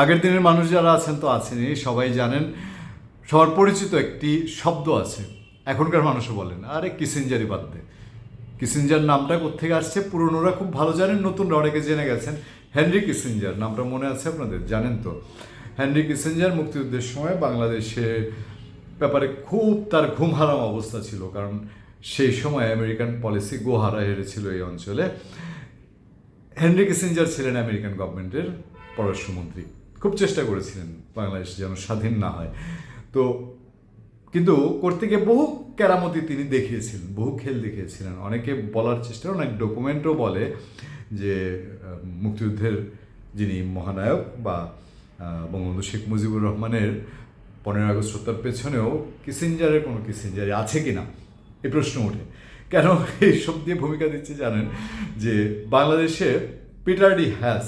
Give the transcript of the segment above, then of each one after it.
আগের দিনের মানুষ যারা আছেন তো আছেনই, সবাই জানেন সবার পরিচিত একটি শব্দ আছে। এখনকার মানুষও বলেন, আরে কিসেঞ্জারি বাদ দে। কিসেঞ্জার নামটা কোথেকে আসছে? পুরনোরা খুব ভালো জানেন, নতুনরা অনেকে জেনে গেছেন। হেনরি কিসেঞ্জার, নামটা মনে আছে আপনাদের? জানেন তো। হেনরি কিসেঞ্জার মুক্তিযুদ্ধের সময় বাংলাদেশে ব্যাপারে খুব তার ঘুম হারাম অবস্থা ছিল, কারণ সেই সময় আমেরিকান পলিসি গোহারা হেরেছিল এই অঞ্চলে। হেনরি কিসেঞ্জার ছিলেন আমেরিকান গভর্নমেন্টের পররাষ্ট্রমন্ত্রী। খুব চেষ্টা করেছিলেন বাংলাদেশ যেন স্বাধীন না হয়। তো কিন্তু করতে গিয়ে বহু কেরামতি তিনি দেখিয়েছিলেন, বহু খেল দেখিয়েছিলেন। অনেকে বলার চেষ্টা, অনেক ডকুমেন্টও বলে যে মুক্তিযুদ্ধের যিনি মহানায়ক বা বঙ্গবন্ধু শেখ মুজিবুর রহমানের পনেরো আগস্ট হত্যার পেছনেও কিসেঞ্জারের কোনো কিসেঞ্জারি আছে কি না এই প্রশ্ন ওঠে। কেন এইসব দিয়ে ভূমিকা দিচ্ছে জানেন? যে বাংলাদেশে পিটার ডি হ্যাস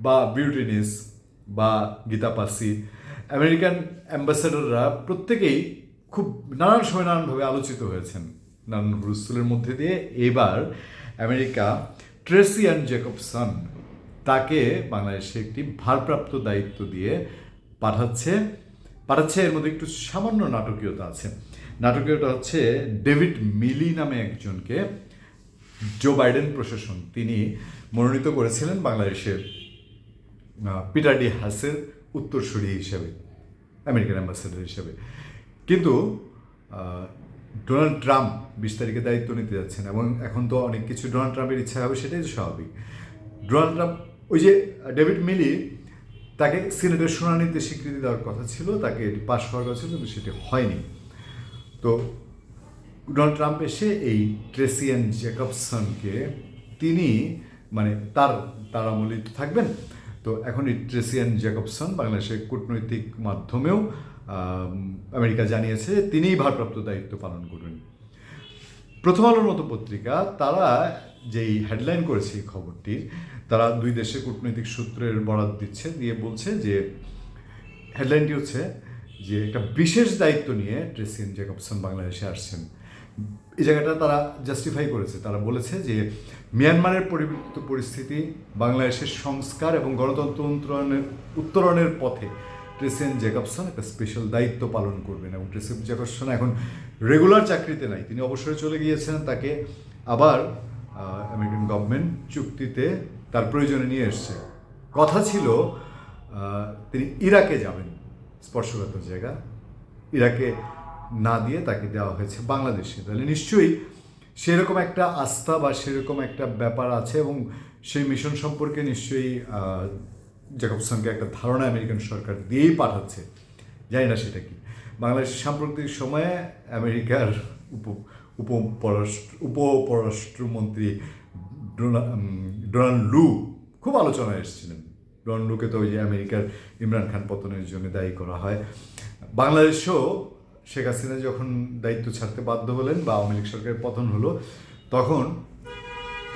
বা বিউটিনিস বা গীতা পাসি আমেরিকান অ্যাম্বাসেডররা প্রত্যেকেই খুব নানান সময় নানানভাবে আলোচিত হয়েছেন। নানান হুলস্থুলের মধ্যে দিয়ে এবার আমেরিকা ট্রেসি অ্যান্ড জেকবসন তাকে বাংলাদেশে একটি ভারপ্রাপ্ত দায়িত্ব দিয়ে পাঠাচ্ছে। পাঠাচ্ছে, এর মধ্যে একটু সামান্য নাটকীয়তা আছে। নাটকীয়তা হচ্ছে ডেভিড মিলি নামে একজনকে, জো বাইডেন প্রশাসন, তিনি মনোনীত করেছিলেন বাংলাদেশের পিটার ডি হাসের উত্তরসূরি হিসেবে, আমেরিকান অ্যাম্বাসেডর হিসেবে। কিন্তু ডোনাল্ড ট্রাম্প বিশ তারিখে দায়িত্ব নিতে যাচ্ছেন এবং এখন তো অনেক কিছু ডোনাল্ড ট্রাম্পের ইচ্ছা হবে, সেটাই স্বাভাবিক। ডোনাল্ড ট্রাম্প, ওই যে, ডেভিড মিলি তাকে সিনেটের শুনানিতে স্বীকৃতি দেওয়ার কথা ছিল, তাকে এটি পাশ হওয়ার কথা ছিল, কিন্তু সেটি হয়নি। তো, ডোনাল্ড ট্রাম্প এসে এই ট্রেসিয়ান জেকবসনকে তিনি মানে তার তার আমলে তো থাকবেন। তো এখন ট্রেসিয়ান জেকবসন বাংলাদেশের কূটনৈতিক মাধ্যমেও আমেরিকা জানিয়েছে তিনিই ভারপ্রাপ্ত দায়িত্ব পালন করবেন। প্রথম আলোর মতো পত্রিকা, তারা যেই হেডলাইন করেছে এই খবরটির, তারা দুই দেশের কূটনৈতিক সূত্রের বরাত দিচ্ছে, দিয়ে বলছে যে হেডলাইনটি হচ্ছে যে, একটা বিশেষ দায়িত্ব নিয়ে ট্রেসিয়ান জ্যাকবসন বাংলাদেশে আসছেন। এই জায়গাটা তারা জাস্টিফাই করেছে। তারা বলেছে যে মিয়ানমারের পরিবর্তিত পরিস্থিতি বাংলাদেশের সংস্কার এবং গণতন্ত্র উত্তরণের পথে ট্রেসেন জেকবসন একটা স্পেশাল দায়িত্ব পালন করবেন এবং ট্রেসেন জেকবসন এখন রেগুলার চাকরিতে নাই। তিনি অবসরে চলে গিয়েছেন, তাকে আবার আমেরিকান গভর্নমেন্ট চুক্তিতে তার প্রয়োজনে নিয়ে এসছে। কথা ছিল তিনি ইরাকে যাবেন, স্পর্শকাতর জায়গা। ইরাকে না দিয়ে তাকে দেওয়া হয়েছে বাংলাদেশে। তাহলে নিশ্চয়ই সেরকম একটা আস্থা বা সেরকম একটা ব্যাপার আছে এবং সেই মিশন সম্পর্কে নিশ্চয়ই জ্যাকবসনকে একটা ধারণা আমেরিকান সরকার দিয়েই পাঠাচ্ছে। জানি না সেটা কি। বাংলাদেশের সাম্প্রতিক সময়ে আমেরিকার উপ ডোনা- উম, ডোনাল্ড লু খুব আলোচনায় এসেছিলেন। ডোনাল্ড লুকে তো ওই যে আমেরিকার ইমরান খান পতনের জন্য দায়ী করা হয়। বাংলাদেশেও শেখ হাসিনা যখন দায়িত্ব ছাড়তে বাধ্য হলেন বা আওয়ামী লীগ সরকারের পতন হলো, তখন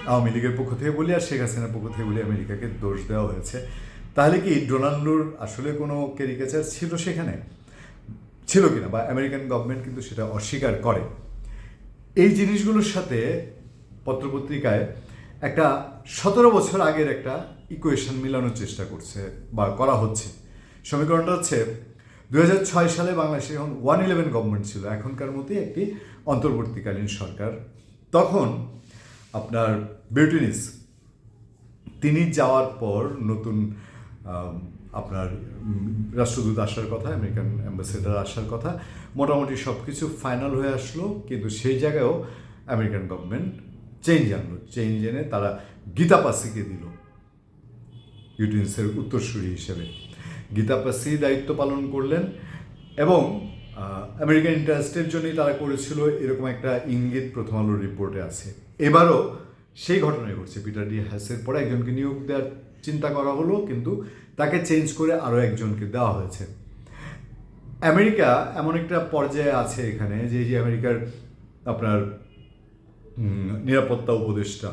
আওয়ামী লীগের পক্ষ থেকে বলি আর শেখ হাসিনার পক্ষ থেকে বলি আমেরিকাকে দোষ দেওয়া হয়েছে। তাহলে কি ডোনাল্ডোর আসলে কোনো ক্যারিকেচার ছিল সেখানে? ছিল কিনা? বা আমেরিকান গভর্নমেন্ট কিন্তু সেটা অস্বীকার করে। এই জিনিসগুলোর সাথে পত্রপত্রিকায় একটা সতেরো বছর আগের একটা ইকুয়েশন মিলানোর চেষ্টা করছে বা করা হচ্ছে। সমীকরণটা হচ্ছে দু হাজার ছয় সালে বাংলাদেশে যখন ওয়ান ইলেভেন গভর্নমেন্ট ছিল, এখনকার মতোই একটি অন্তর্বর্তীকালীন সরকার। তখন আপনার বিউটিনিস তিনি যাওয়ার পর নতুন আপনার রাষ্ট্রদূত আসার কথা, আমেরিকান অ্যাম্বাসেডার আসার কথা, মোটামুটি সব কিছু ফাইনাল হয়ে আসলো, কিন্তু সেই জায়গায়ও আমেরিকান গভর্নমেন্ট চেঞ্জ আনলো, চেঞ্জ এনে তারা গীতা পাসিকে দিল ইউটিউন্সের উত্তরসূরি হিসেবে। গীতা পাসি দায়িত্ব পালন করলেন এবং আমেরিকান ইন্টারেস্টের জন্যই তারা করেছিল এরকম একটা ইঙ্গিত প্রথম আলোর রিপোর্টে আছে। এবারও সেই ঘটনাই ঘটছে। পিটার ডি হ্যাসের পরে একজনকে নিয়োগ দেওয়ার চিন্তা করা হলো, কিন্তু তাকে চেঞ্জ করে আরও একজনকে দেওয়া হয়েছে। আমেরিকা এমন একটা পর্যায়ে আছে এখানে, যে আমেরিকার আপনার নিরাপত্তা উপদেষ্টা।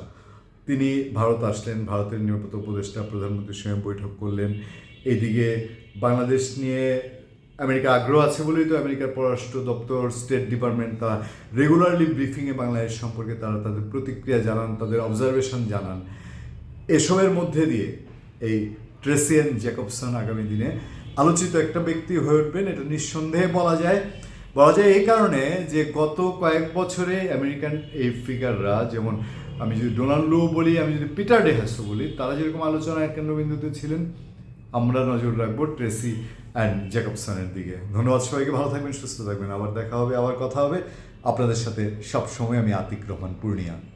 তিনি ভারত আসলেন, ভারতের নিরাপত্তা উপদেষ্টা প্রধানমন্ত্রীর সঙ্গে বৈঠক করলেন। এদিকে বাংলাদেশ নিয়ে আমেরিকা আগ্রহ আছে বলেই তো আমেরিকার পররাষ্ট্র দপ্তর স্টেট ডিপার্টমেন্ট তারা রেগুলারলি ব্রিফিংয়ে বাংলাদেশ সম্পর্কে তারা তাদের প্রতিক্রিয়া জানান, তাদের অবজারভেশন জানান। এসবের মধ্যে দিয়ে এই ট্রেসিয়ান জ্যাকবসন আগামী দিনে আলোচিত একটা ব্যক্তি হয়ে উঠবেন, এটা নিঃসন্দেহে বলা যায়। বলা যায় এই কারণে যে গত কয়েক বছরে আমেরিকান এই ফিগাররা যেমন আমি যদি ডোনাল্ড লো বলি, আমি যদি পিটার ডেহাসো বলি, তারা যেরকম আলোচনা কেন্দ্রবিন্দুতে ছিলেন, আমরা নজর রাখব ট্রেসি অ্যান্ড জ্যাকবসনের দিকে। ধন্যবাদ সবাইকে, ভালো থাকবেন, সুস্থ থাকবেন। আবার দেখা হবে, আবার কথা হবে। আপনাদের সাথে সবসময় আমি আতিক রহমান, পূর্ণিয়া।